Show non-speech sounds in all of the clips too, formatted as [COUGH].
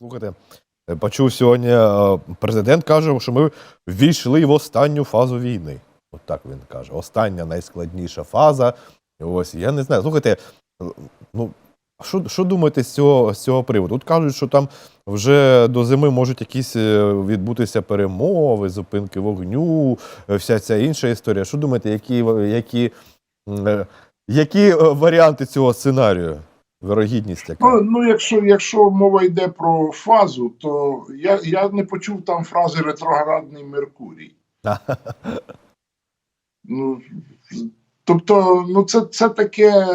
Слухайте, е, почув сьогодні, е, президент каже, що ми ввійшли в останню фазу війни. От так він каже. Остання найскладніша фаза. Ось я не знаю. Слухайте, е, ну що, що думаєте з цього, з цього приводу? Тут кажуть, що там вже до зими можуть якісь відбутися перемови, зупинки вогню, вся ця інша історія. Що думаєте, які, які, які варіанти цього сценарію? Вирогідність яка? Ну, ну якщо, якщо мова йде про фазу, то я, я не почув там фрази ретроградний Меркурій. Ну, тобто, ну це, це таке.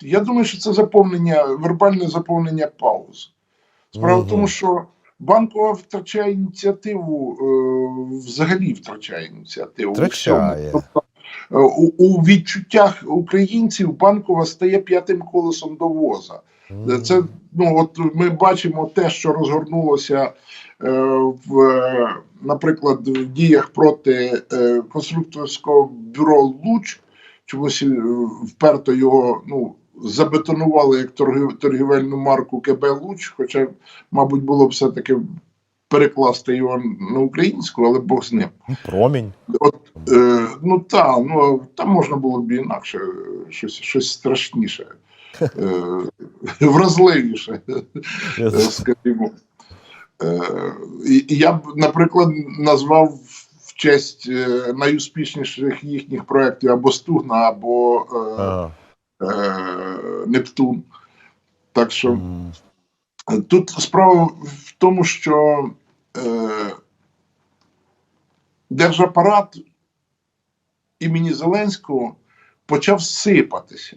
Я думаю, що це заповнення, вербальне заповнення пауз. Справа в тому, що банкова втрачає ініціативу, е, взагалі втрачає ініціативу. Втрачає. Е, у, у відчуттях українців банкова стає п'ятим колесом до воза. Е, Це ну от ми бачимо те, що розгорнулося е, в, наприклад, в діях проти е, конструкторського бюро Луч. Чомусь е, вперто його ну забетонували як торгів- торгівельну марку КБ Луч, хоча, мабуть, було б все таки перекласти його на українську, але Бог з ним. Ну, Промінь. От, е, ну та, ну там можна було б інакше, е, щось, щось страшніше, е, [LAUGHS] вразливіше, е, скажімо. Е, я б, наприклад, назвав в честь е, найуспішніших їхніх проєктів або Стугна, або е, Ага. е, Нептун. Так що М. Тут справа в тому, що держапарат імені Зеленського почав сипатися.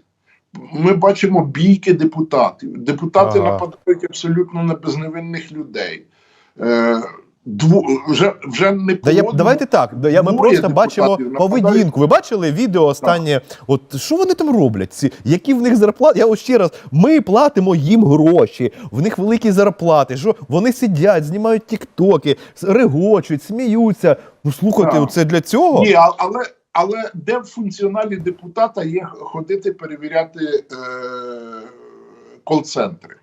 Ми бачимо бійки депутатів. Депутати Ага. нападають абсолютно на безневинних людей. Е, дву, вже, вже не Да я, давайте так. я, ми просто бачимо нападають. поведінку. Ви бачили відео останнє? От що вони там роблять? Ці, які в них зарплати? Я ось ще раз, ми платимо їм гроші, в них великі зарплати. Що вони сидять, знімають тіктоки, регочуть, сміються. Ну слухайте, Так. це для цього? Ні, але, але де в функціоналі депутата є ходити перевіряти е, кол-центри?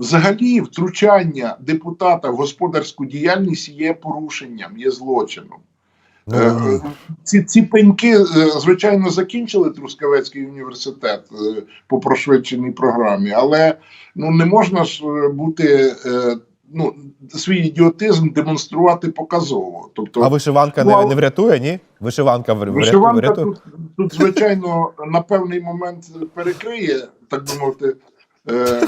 Взагалі, втручання депутата в господарську діяльність є порушенням, є злочином. Е, ці, ці пеньки, е, звичайно, закінчили Трускавецький університет по прошвидшеній програмі, але ну не можна ж бути ну, свій ідіотизм демонструвати показово. Тобто, а вишиванка Ну, не, не врятує, ні? Вишиванка врятує. Вишиванка тут, тут, звичайно, на певний момент перекриє, так би мовити, е,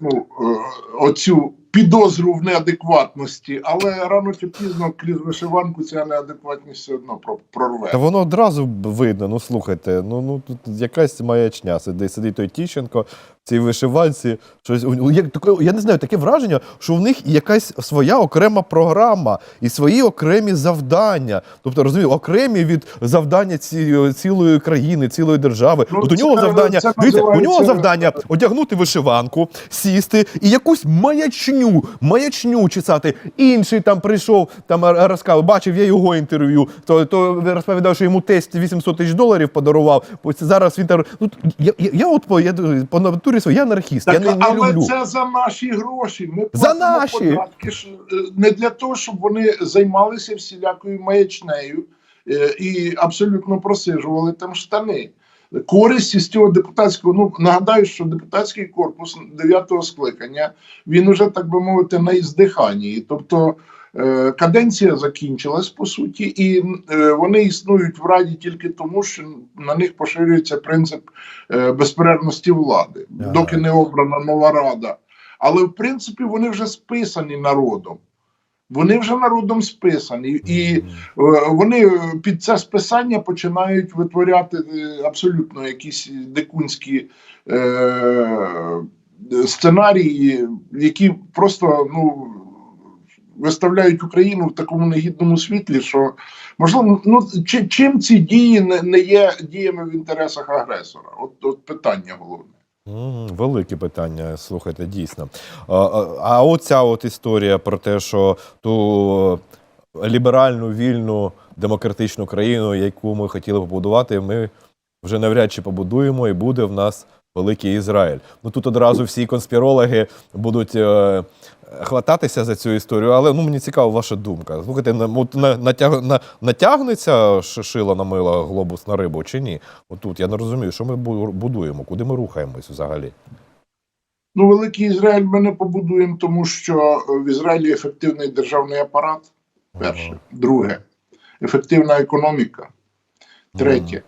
ну, е, оцю підозру в неадекватності, але рано чи пізно крізь вишиванку ця неадекватність все одно прорве. Та воно одразу видно. Ну слухайте, ну ну тут якась маячня. Сидить, сидить той Тіщенко в цій вишиванці. Щось як таке, я не знаю, таке враження, що в них якась своя окрема програма і свої окремі завдання. Тобто розумію, окремі від завдання ці, цілої країни, цілої держави. Ну, От у нього це- завдання, це дивіться, у нього завдання одягнути вишиванку, сісти і якусь маячню, маячню чесати. Інший там прийшов, там розказав, бачив я його інтерв'ю. То, то розповідав, що йому тесть 800 тисяч доларів подарував. Ось зараз він там. Ну, я, я, я от по, я, по натурі я анархіст. Так, я не, не але люблю. це за наші гроші. Ми За наші! податки е, не для того, щоб вони займалися всілякою маячнею е, і абсолютно просижували там штани. Користь із цього депутатського, ну нагадаю, що депутатський корпус 9-го скликання він уже так би мовити на іздиханні. Тобто е, каденція закінчилась по суті, і е, вони існують в раді тільки тому, що на них поширюється принцип е, безперервності влади, Ага. доки не обрана нова рада. Але в принципі вони вже списані народом. Вони вже народом списані, і е, вони під це списання починають витворяти е, абсолютно якісь дикунські е, сценарії, які просто ну, виставляють Україну в такому негідному світлі, що можливо, ну чи, чим ці дії не, не є діями в інтересах агресора? От, от питання головне. Велике питання, слухайте, дійсно. А, оця от історія про те, що ту ліберальну, вільну, демократичну країну, яку ми хотіли побудувати, ми вже навряд чи побудуємо, і буде в нас Великий Ізраїль. Ну тут одразу всі конспірологи будуть е, хвататися за цю історію, але ну мені цікава ваша думка. Слухайте, натяг, на, натягнеться шило на мило глобус на рибу чи ні? Отут я не розумію, що ми будуємо, куди ми рухаємось взагалі. Ну, великий Ізраїль ми не побудуємо, тому що в Ізраїлі ефективний державний апарат. Перше, друге, ефективна економіка. Третє,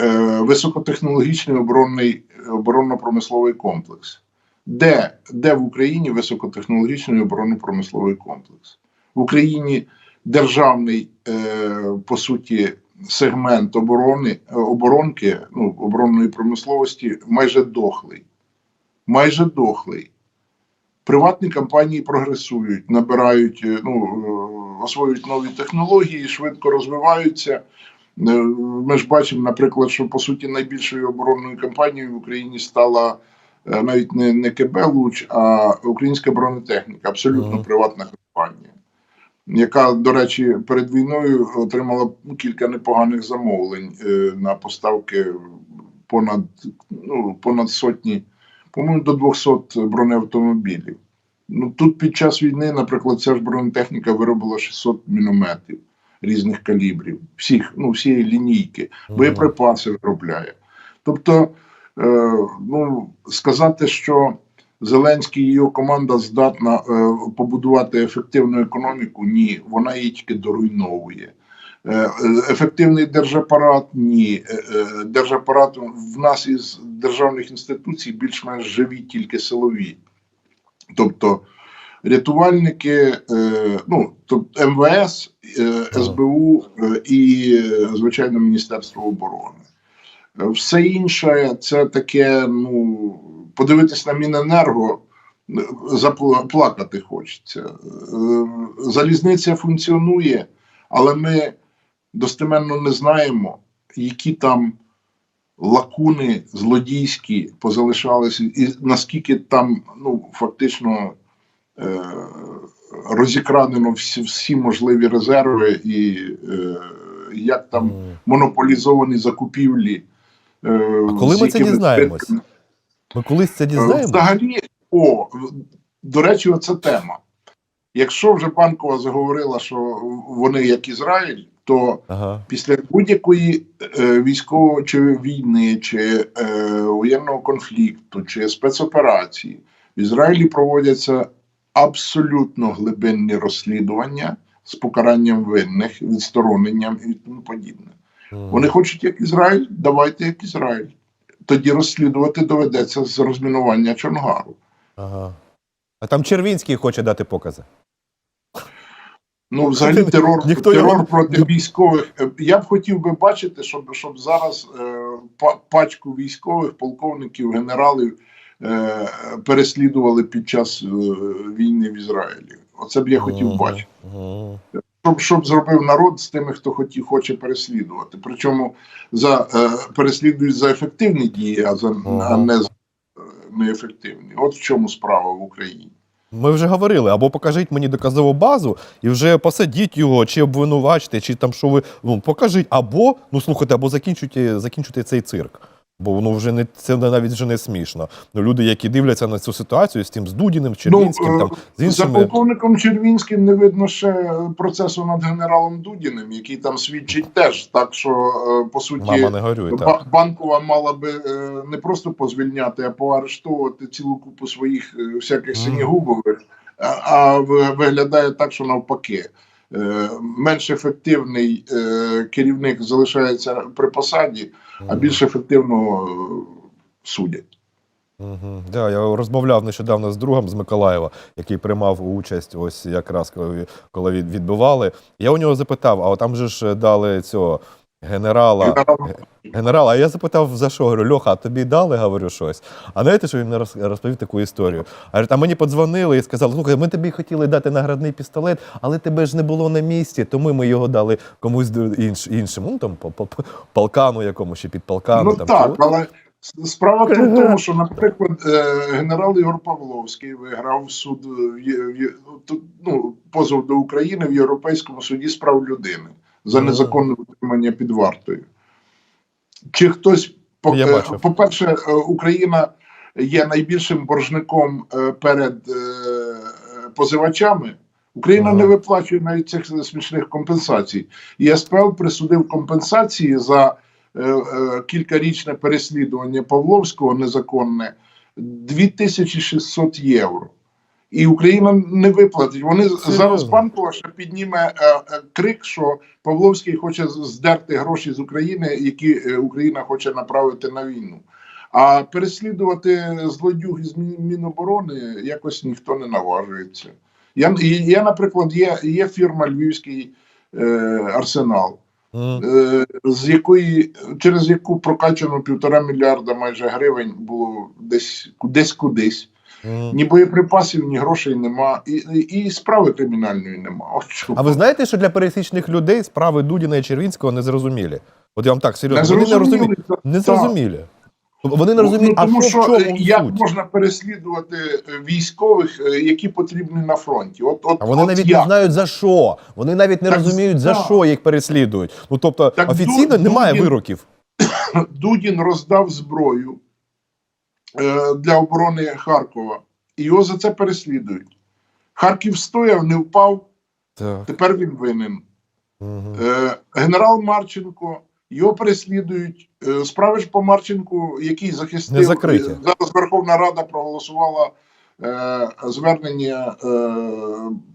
е, високотехнологічний оборонний оборонно-промисловий комплекс. Де, де в Україні високотехнологічний оборонно-промисловий комплекс? В Україні державний, е, по суті, сегмент оборони, е, оборонки, ну, оборонної промисловості майже дохлий. Майже дохлий. Приватні компанії прогресують, набирають, е, ну, е, освоюють нові технології, швидко розвиваються. Ми ж бачимо, наприклад, що по суті найбільшою оборонною компанією в Україні стала навіть не, не КБ Луч, а українська бронетехніка, абсолютно Мгм. приватна компанія, яка, до речі, перед війною отримала кілька непоганих замовлень е, на поставки понад, ну, понад сотні, по-моєму, до 200 бронеавтомобілів. Ну тут під час війни, наприклад, ця ж бронетехніка виробила 600 мінометів різних калібрів, всіх, ну, всієї лінійки, боєприпаси виробляє. Тобто, е, ну, сказати, що Зеленський і його команда здатна е, побудувати ефективну економіку, ні, вона її тільки доруйновує. Е, е, Ефективний держапарат ні. Е, е, Держапарат в нас із державних інституцій більш-менш живі, тільки силові. Тобто рятувальники, е, ну, тобто МВС, е, СБУ е, і, е, звичайно, Міністерство оборони. Е, Все інше це таке, ну, подивитись на Міненерго, е, заплакати хочеться. Е, Залізниця функціонує, але ми достеменно не знаємо, які там лакуни злодійські позалишалися, і наскільки там ну, фактично розікрадено всі, всі можливі резерви, і як там монополізовані закупівлі. Е, А коли ми це дізнаємось? Ми колись це Е, дізнаємося? Взагалі, о, до речі, оце тема. Якщо вже банкова заговорила, що вони як Ізраїль, то Ага. після будь-якої е, військової чи війни, чи е, воєнного конфлікту, чи спецоперації в Ізраїлі проводяться абсолютно глибинні розслідування з покаранням винних, відстороненням і тому подібне. Вони хочуть як Ізраїль, давайте як Ізраїль. Тоді розслідувати доведеться з розмінування Чонгару. Ага. А там Червінський хоче дати покази. Ну, взагалі, [LAUGHS] терор, Ніхто терор його- проти військових. Я б хотів би бачити, щоб, щоб зараз е, пачку військових, полковників, генералів е, переслідували під час е, війни в Ізраїлі. Оце б я хотів бачити. Щоб, щоб зробив народ з тими, хто хотів, хоче переслідувати. Причому за, е, переслідують за ефективні дії, а, за, а не за е, неефективні. От в чому справа в Україні. Ми вже говорили, або покажіть мені доказову базу і вже посадіть його, чи обвинувачте, чи там що ви. Ну, покажіть, або, ну слухайте, або закінчуйте, закінчуйте цей цирк. Бо воно вже не це навіть вже не смішно. Ну, люди, які дивляться на цю ситуацію з тим з Дудіним, Червінським, е, там з За полковником Червінським не видно ще процесу над генералом Дудіним, який там свідчить теж. Так що, е, по суті, Мама не горюй. Так. Банкова мала би е, не просто позвільняти, а поарештовувати цілу купу своїх е, всяких синігубових, а, а виглядає так, що навпаки. Е, Менш ефективний е, керівник залишається при посаді, а більш ефективно е, судять. Да, я розмовляв нещодавно з другом з Миколаєва, який приймав участь ось якраз коли відбивали. Я у нього запитав: а там же ж дали цього генерала. Генерал Генерала, а я запитав, за що? Говорю, Льоха, а тобі дали, говорю, щось. А знаєте, що він мені роз- розповів таку історію? А а мені подзвонили і сказали, слухай, ми тобі хотіли дати наградний пістолет, але тебе ж не було на місці, тому ми його дали комусь до- інш, іншому, ну там по, по, по полкану якомусь чи під полкану. Ну там, так, чи- але справа в [LAUGHS] тому, що, наприклад, е, генерал Ігор Павловський виграв суд в Є- в ну, позов до України в Європейському суді з прав людини за незаконне утримання під вартою. Чи хтось е. По-перше, е, Україна є найбільшим боржником е, перед позивачами. Україна Ага. не виплачує навіть цих смішних компенсацій. І СПЛ присудив компенсації за е, е, кількарічне переслідування Павловського незаконне 2600 євро. І Україна не виплатить. Вони Серйозно? зараз Банкова ще підніме е, е, крик, що Павловський хоче здерти гроші з України, які е, Україна хоче направити на війну. А переслідувати злодюг із Міноборони якось ніхто не наважується. Я, я наприклад, є, є фірма Львівський е, арсенал, е, з якої через яку прокачано півтора мільярда майже гривень було десь десь кудись. Ні боєприпасів, ні грошей нема, і, і, справи кримінальної нема. От. А ви знаєте, що для пересічних людей справи Дудіна і Червінського не зрозумілі? От я вам так серйозно, Не вони не зрозуміли, розуміють. Не зрозумілі. Вони не Ну, розуміють, а тому що в що е, чому як суть? можна переслідувати е, військових, е, які потрібні на фронті? От, от, А вони от навіть як? не знають за що. Вони навіть не Так, розуміють, за так. що їх переслідують. Ну тобто Так офіційно Ду- немає вироків. [COUGHS] Дудін роздав зброю для оборони Харкова, і його за це переслідують. Харків стояв, не впав, Так. тепер він винен. Е, генерал Марченко, його переслідують. Е, справи ж по Марченку, який захистив Не е, зараз Верховна Рада проголосувала е, звернення е,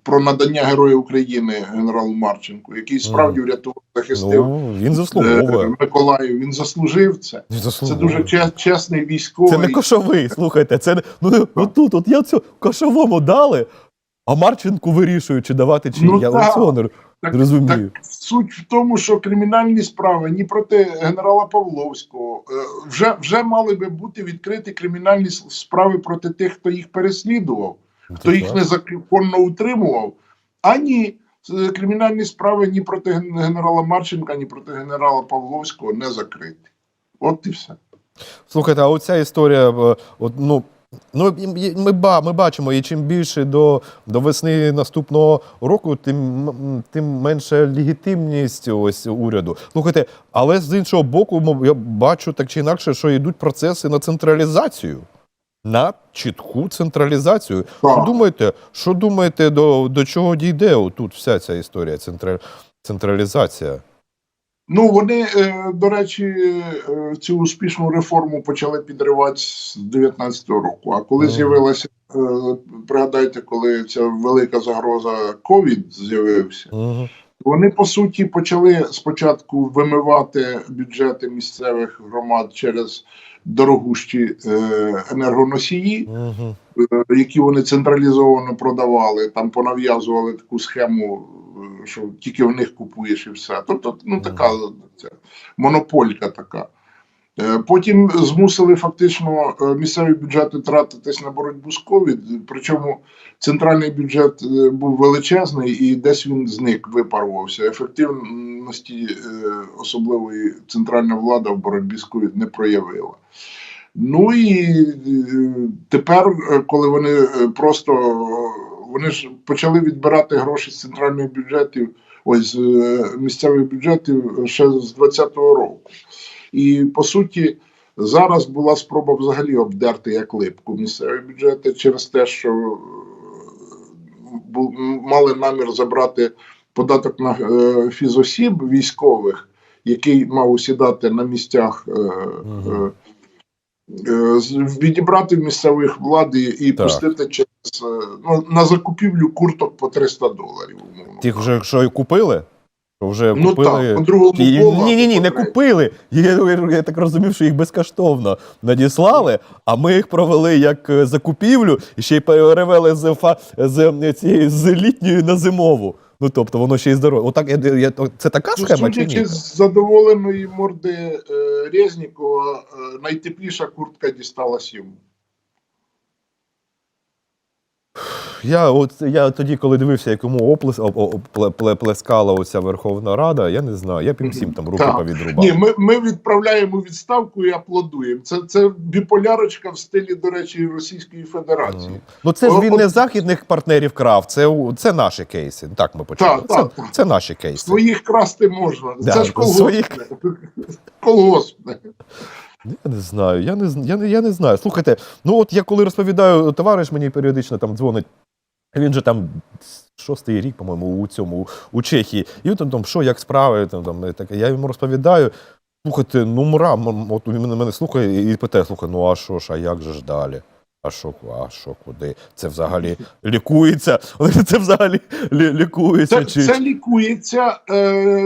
про надання Героя України генералу Марченку, який справді врятував, захистив Ну, він е, заслуговує. Миколаїв. Він заслужив це. Він Це дуже че- чесний військовий. Це не кошовий, слухайте. Це не- ну отут, от я цю кошовому дали, а Марченку вирішує, чи давати, чи. Ну, я так. не Так- розумію. Так суть в тому, що кримінальні справи ні проти генерала Павловського е, вже, вже мали би бути відкриті кримінальні справи проти тих, хто їх переслідував, хто їх незаконно утримував. Ані е, кримінальні справи ні проти генерала Марченка, ні проти генерала Павловського не закриті. От і все. Слухайте, а оця історія, е, от, ну. Ну, ми, ми бачимо, і чим більше до, до весни наступного року, тим, тим менше легітимність ось уряду. Слухайте, але з іншого боку, я бачу так чи інакше, що йдуть процеси на централізацію. На чітку централізацію. Що думаєте, що думаєте, до, до чого дійде тут вся ця історія, централізація? Ну, вони, е, до речі, е, цю успішну реформу почали підривати з 19-го року. А коли з'явилася, е, пригадайте, коли ця велика загроза ковід з'явився, вони по суті почали спочатку вимивати бюджети місцевих громад через дорогущі енергоносії, які вони централізовано продавали, там понав'язували таку схему, що тільки в них купуєш і все. Тобто, ну така ця монополька така. Е, Потім змусили фактично е, місцеві бюджети тратитись на боротьбу з ковід. Причому центральний бюджет е, був величезний і десь він зник, випарувався. Ефективності особливої центральна влада в боротьбі з ковід не проявила. Ну і тепер, коли вони просто вони ж почали відбирати гроші з центральних бюджетів, ось з е, місцевих бюджетів ще з 20-го року. І по суті, зараз була спроба взагалі обдерти як липку місцеві бюджети через те, що е, мали намір забрати податок на е, фізосіб військових, який мав усідати на місцях. з- відібрати в місцевих влади і Так. пустити через е, ну, на закупівлю курток по 300 доларів. Умовно. Тих вже що і купили? Вже ну купили. так, по-другому І- Ні, ні, ні, не купили. Я, я так розумів, що їх безкоштовно надіслали, а ми їх провели як е, закупівлю і ще й перевели з, фа, з, е, цієї з літньої на зимову. Ну тобто воно ще й здорове. Отак я, я це така Ну, схема чи ні? з задоволеної морди е, Резнікова, е, найтепліша куртка дісталась йому. Я от я тоді, коли дивився, якому оплес, оп, оп, пле- пле- плескала оця Верховна Рада, я не знаю, я б їм всім там руки повідрубав. Ні, ми, ми відправляємо відставку і аплодуємо. Це, це біполярочка в стилі, до речі, Російської Федерації. Ну це ж він не західних партнерів крав, це, це наші кейси. Так ми почали. Так, це, так. це наші кейси. Своїх красти можна. Да, це ж своїх. колгоспне. Колгоспне. Я не знаю, я не, я, не, я не знаю. Слухайте, ну от я коли розповідаю, товариш мені періодично там дзвонить, він же там шостий рік, по-моєму, у цьому у Чехії. І він там, там що, як справи, там, там, і таке. Я йому розповідаю. Слухайте, ну мра, от він мене, мене слухає і питає: слухай, ну а що ж, а як же ж далі? А що, а що, куди? Це взагалі лікується? [LAUGHS] Це взагалі лі- лікується? Це, чи... це лікується е,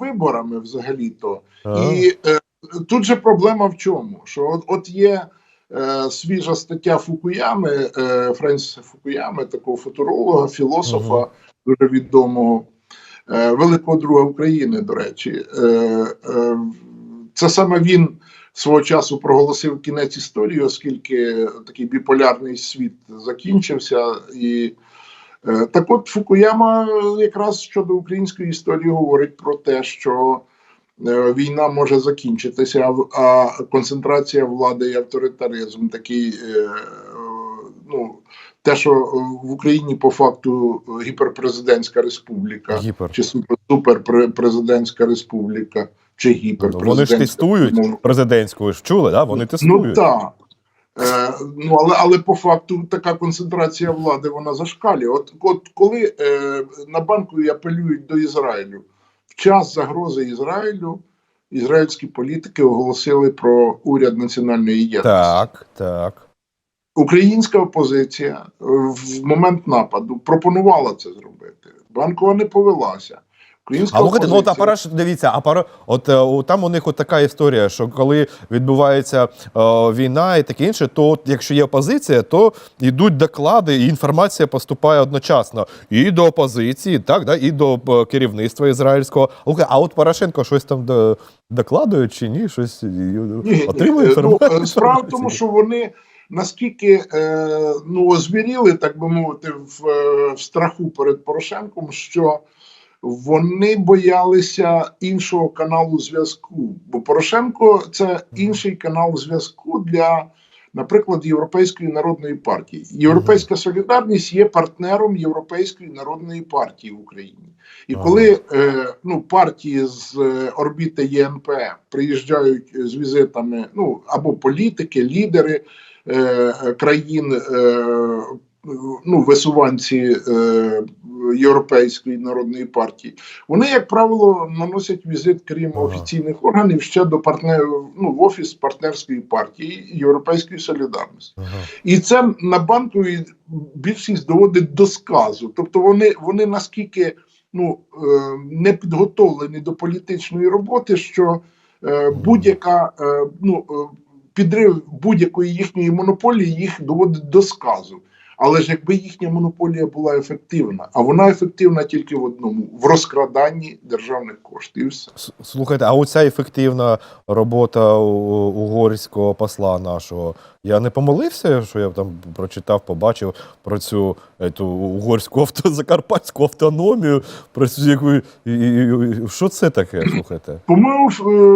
виборами взагалі-то. А? І е, тут же проблема в чому? Що от, от є е, свіжа стаття Фукуями, е, Френсіса Фукуями, такого футуролога, філософа, Мгм. дуже відомого, е, великого друга України, до речі. Е, е, це саме він свого часу проголосив кінець історії, оскільки такий біполярний світ закінчився. І е, так от Фукуяма якраз щодо української історії говорить про те, що війна може закінчитися, а концентрація влади і авторитаризм такий. е, е, Ну, те, що в Україні по факту гіперпрезидентська республіка, Гіпер. чи супер, суперпрезидентська республіка, чи Ну, Вони ж тестують Ну, президентську, ви ж чули, да? вони Ну тестують. так. Е, ну, але, але по факту така концентрація влади вона зашкалює. От, от коли е, на банку апелюють до Ізраїлю, час загрози Ізраїлю ізраїльські політики оголосили про уряд національної єдності. Так, так. Українська опозиція в момент нападу пропонувала це зробити. Банкова не повелася. Українська А слухайте, ну от апарат, дивіться, апарат, от е, там у них от така історія, що коли відбувається е, війна і таке інше, то от, якщо є опозиція, то йдуть доклади, і інформація поступає одночасно і до опозиції, так, да, і до е, керівництва ізраїльського. А от Порошенко щось там до, докладує чи ні? Щось е, Ні, отримує ні, інформацію. Ну, справа в тому, що вони наскільки е, ну, озвіріли, так би мовити, в, е, в страху перед Порошенком, що вони боялися іншого каналу зв'язку. Бо Порошенко це інший канал зв'язку для, наприклад, Європейської народної партії. Європейська солідарність є партнером Європейської народної партії в Україні. І коли е, ну, партії з е, орбіти ЄНП приїжджають з візитами, ну або політики, лідери е, е, країн, е, ну, висуванці е, Європейської народної партії, вони, як правило, наносять візит, крім Ага. офіційних органів, ще до партнерів ну, в офіс партнерської партії Європейської солідарності. Ага. І це на банку більшість доводить до сказу. Тобто вони, вони наскільки ну, е, не підготовлені до політичної роботи, що е, будь-яка е, ну, підрив будь-якої їхньої монополії їх доводить до сказу. Але ж якби їхня монополія була ефективна, а вона ефективна тільки в одному в розкраданні державних коштів. Слухайте, а оця ефективна робота угорського посла нашого. Я не помолився, що я там прочитав, побачив про цю ету, угорську авто, [LAUGHS] закарпатську автономію. Про цю яку і, і- і- що це таке? Слухайте? По-моєму,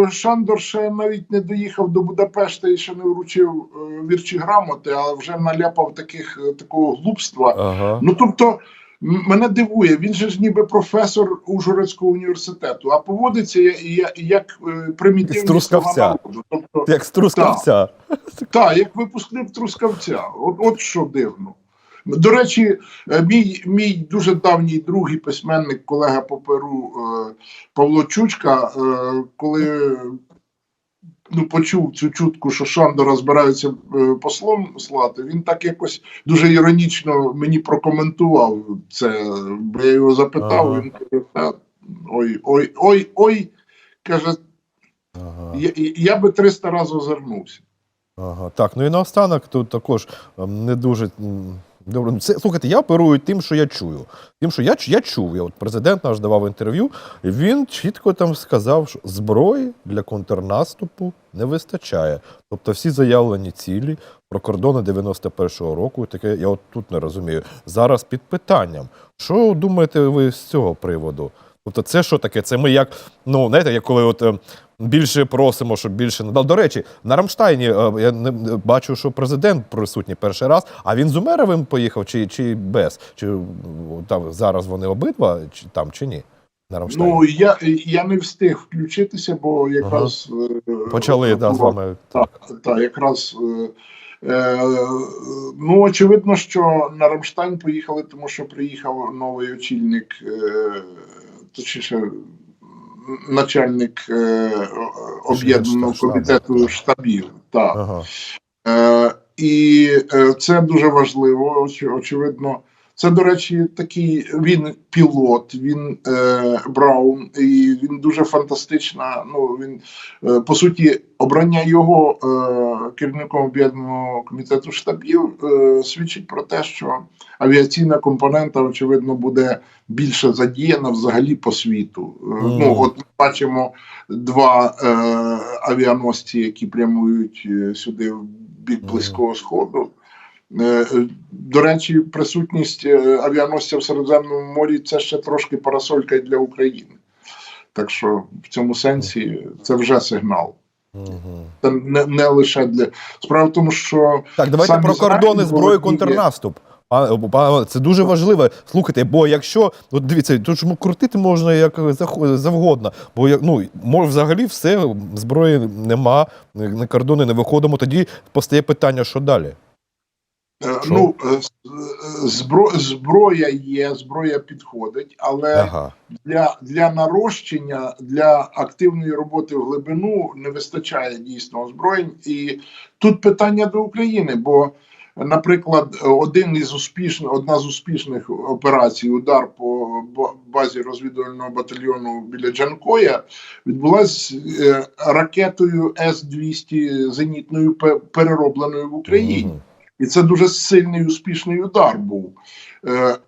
е, Шандор ще навіть не доїхав до Будапешта і ще не вручив е, вірчі грамоти, а вже наляпав таких е, такого глупства. Ага. Ну тобто, мене дивує, він же ж ніби професор Ужгородського університету, а поводиться я- я- як е, примітивний З Трускавця. слуга народу. Тобто, Як з трускавця. так, як випускник Трускавця. От, от що дивно. До речі, е, мій, мій дуже давній друг і письменник, колега по Перу е, Павло Чучка, коли ну, почув цю чутку, що Шандора збираються е, послом слати, він так якось дуже іронічно мені прокоментував це. Бо я його запитав, Ага. він каже, «Та, ой, ой, ой, ой. Каже, Ага. я, я би 300 разів озирнувся. Ага, так, ну і наостанок тут також ем, не дуже добре. Ну, Це, слухайте, я оперую тим, що я чую. Тим, що я, я чув, я, от президент наш давав інтерв'ю, він чітко там сказав, що зброї для контрнаступу не вистачає. Тобто всі заявлені цілі про кордони 91-го року, таке я от тут не розумію. Зараз під питанням. Що думаєте ви з цього приводу? Тобто, це що таке? Це ми як, ну, знаєте, як коли от. е, Більше просимо, щоб більше надав. До речі, на Рамштайні е, я не бачу, що президент присутній перший раз. А він з Умеровим поїхав чи, чи без? Чи там зараз вони обидва чи там чи ні? на Рамштайні? Ну я, я не встиг включитися, бо якраз е, Почали да, з вами. Так, так, якраз. Е, е, ну, очевидно, що на Рамштайн поїхали, тому що приїхав новий очільник, е, точніше, начальник е, об'єднаного комітету штабів. Так. Ага. Е, і е, це дуже важливо. Оч- очевидно, це, до речі, такий він пілот, він е, Браун, і він дуже фантастична. Ну він е, по суті обрання його е, керівником об'єднаного комітету штабів е, свідчить про те, що авіаційна компонента, очевидно, буде більше задіяна взагалі по світу. Е, Мгм. Ну от ми бачимо два е, авіаносці, які прямують е, сюди в бік. Близького Сходу. Е, е, До речі, присутність е, авіаносця в Середземному морі це ще трошки парасолька й для України. Так що в цьому сенсі це вже сигнал. Мгм. Це не, не лише для справа в тому, що Так, давайте про кордони зброю контрнаступ. Пане, це дуже важливо. Слухайте, бо якщо от дивіться, тут ж крутити можна як завгодно. Бо як ну може взагалі все зброї нема, на кордони не виходимо. Тоді постає питання, що далі? Е, ну е, е, збро, зброя є, зброя підходить, але Ага. для, для нарощення, для активної роботи в глибину не вистачає дійсно озброєнь. І тут питання до України, бо, наприклад, один із успішних, одна з успішних операцій, удар по ба- базі розвідувального батальйону біля Джанкоя, відбулася ракетою С-200 зенітною пе- переробленою в Україні. І це дуже сильний успішний удар був. Е, е,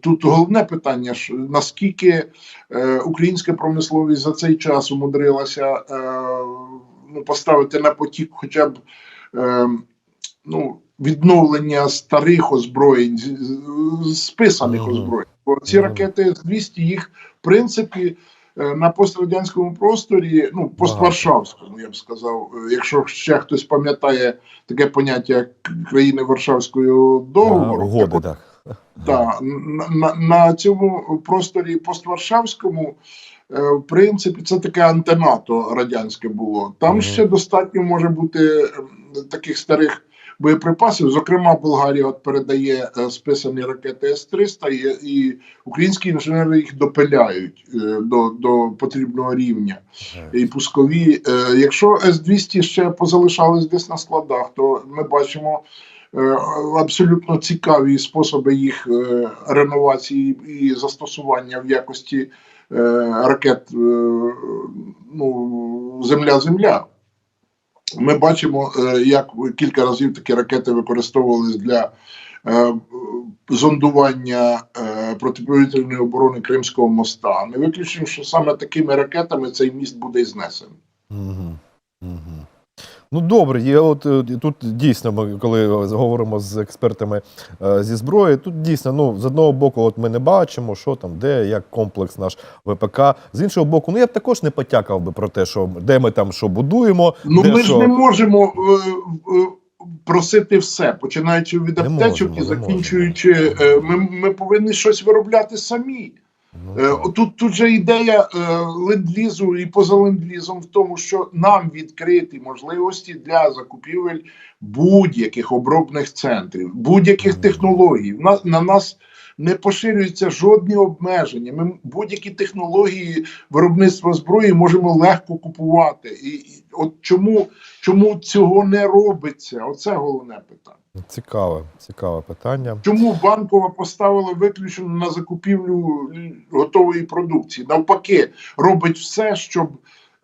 Тут головне питання: наскільки е, українська промисловість за цей час умудрилася ну, поставити на потік хоча б ну, відновлення старих озброєнь, списаних озброєнь. Бо ці ракети з 200 їх, в принципі, на пострадянському просторі, ну, постваршавському, я б сказав, е, якщо ще хтось пам'ятає таке поняття як країни Варшавського договору, Угоди, так так. та, на, на, на цьому просторі постваршавському, е, в принципі, це таке антенато радянське було. Там Мгм. ще достатньо може бути таких старих боєприпасів. Зокрема, Болгарія от передає е, списані ракети С-300, і, і українські інженери їх допиляють е, до, до потрібного рівня і пускові. Е, Якщо С-200 ще позалишались десь на складах, то ми бачимо абсолютно цікаві способи їх е, реновації і застосування в якості е, ракет е, ну, Земля-Земля. Ми бачимо, е, як кілька разів такі ракети використовувалися для е, зондування е, протиповітряної оборони Кримського моста. Не виключно, що саме такими ракетами цей міст буде і знесений. Ну добре, є от е, тут дійсно, ми коли говоримо з експертами е, зі зброї, тут дійсно, ну з одного боку, от ми не бачимо, що там, де, як комплекс наш ВПК. З іншого боку, ну я б також не потякав би про те, що де ми там що будуємо. Ну де ми що. ж не можемо е, просити все, починаючи від аптечок і закінчуючи. Ми, ми повинні щось виробляти самі. Ну, Е. Тут, тут же ідея е, ленд-лізу і поза ленд-лізом в тому, що нам відкриті можливості для закупівель будь-яких обробних центрів, будь-яких технологій. На, на нас не поширюються жодні обмеження. Ми будь-які технології виробництва зброї можемо легко купувати. І, і от чому, чому цього не робиться? Оце головне питання. Цікаве, цікаве питання. Чому банкова поставила виключно на закупівлю готової продукції? Навпаки, робить все, щоб,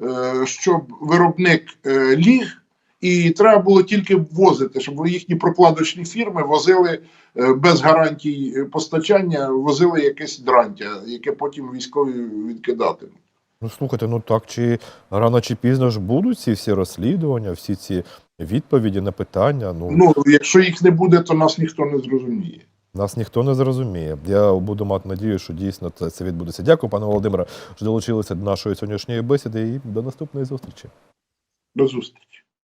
е, щоб виробник е, ліг, і треба було тільки ввозити, щоб їхні прокладочні фірми возили е, без гарантій постачання, возили якесь дрантя, яке потім військові відкидатимуть. Ну слухайте, ну так чи рано чи пізно ж будуть ці всі розслідування, всі ці відповіді на питання. Ну, Ну, якщо їх не буде, то нас ніхто не зрозуміє. Нас ніхто не зрозуміє. Я буду мати надію, що дійсно це, це відбудеться. Дякую, пане Володимире, що долучилися до нашої сьогоднішньої бесіди і до наступної зустрічі. До зустрічі.